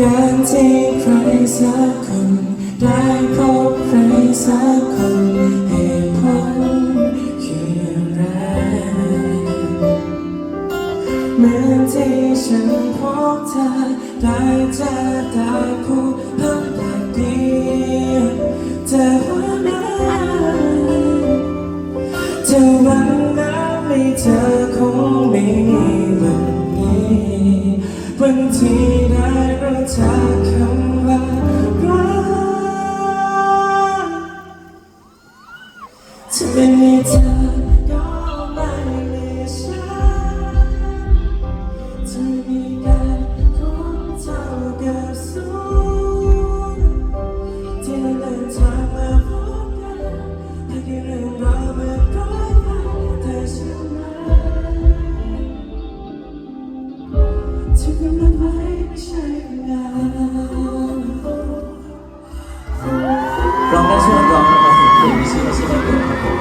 การที่ใครสักคน ได้พบใครสักคน ฉันพบเธอได้เจอได้พูดเพิ่มแต่ดีเธอว่าไงเธอวังนะไม่เธอคงไม่มีวันนี้วันที่ได้รู้จักคำว่ารักถ้าไม่มีเธอ ที่กำลังไว้ไม่ใช่งานร้องได้ช่วยร้องนะครับผมเพลงนี้ชื่อว่าชื่อว่าเกิดครับผม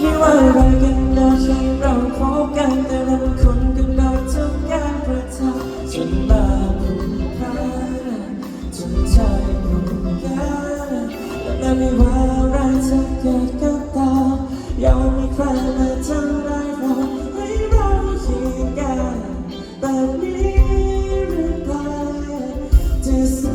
ไม่ว่าอะไรกันเราใช่เราพบกันแต่ละคนก็เราทุกอย่างประทับจนมาผูกพันจนใจผูกกันและไม่ว่าอะไรจะเกิดก็ตามยอมมีใครมาทำ to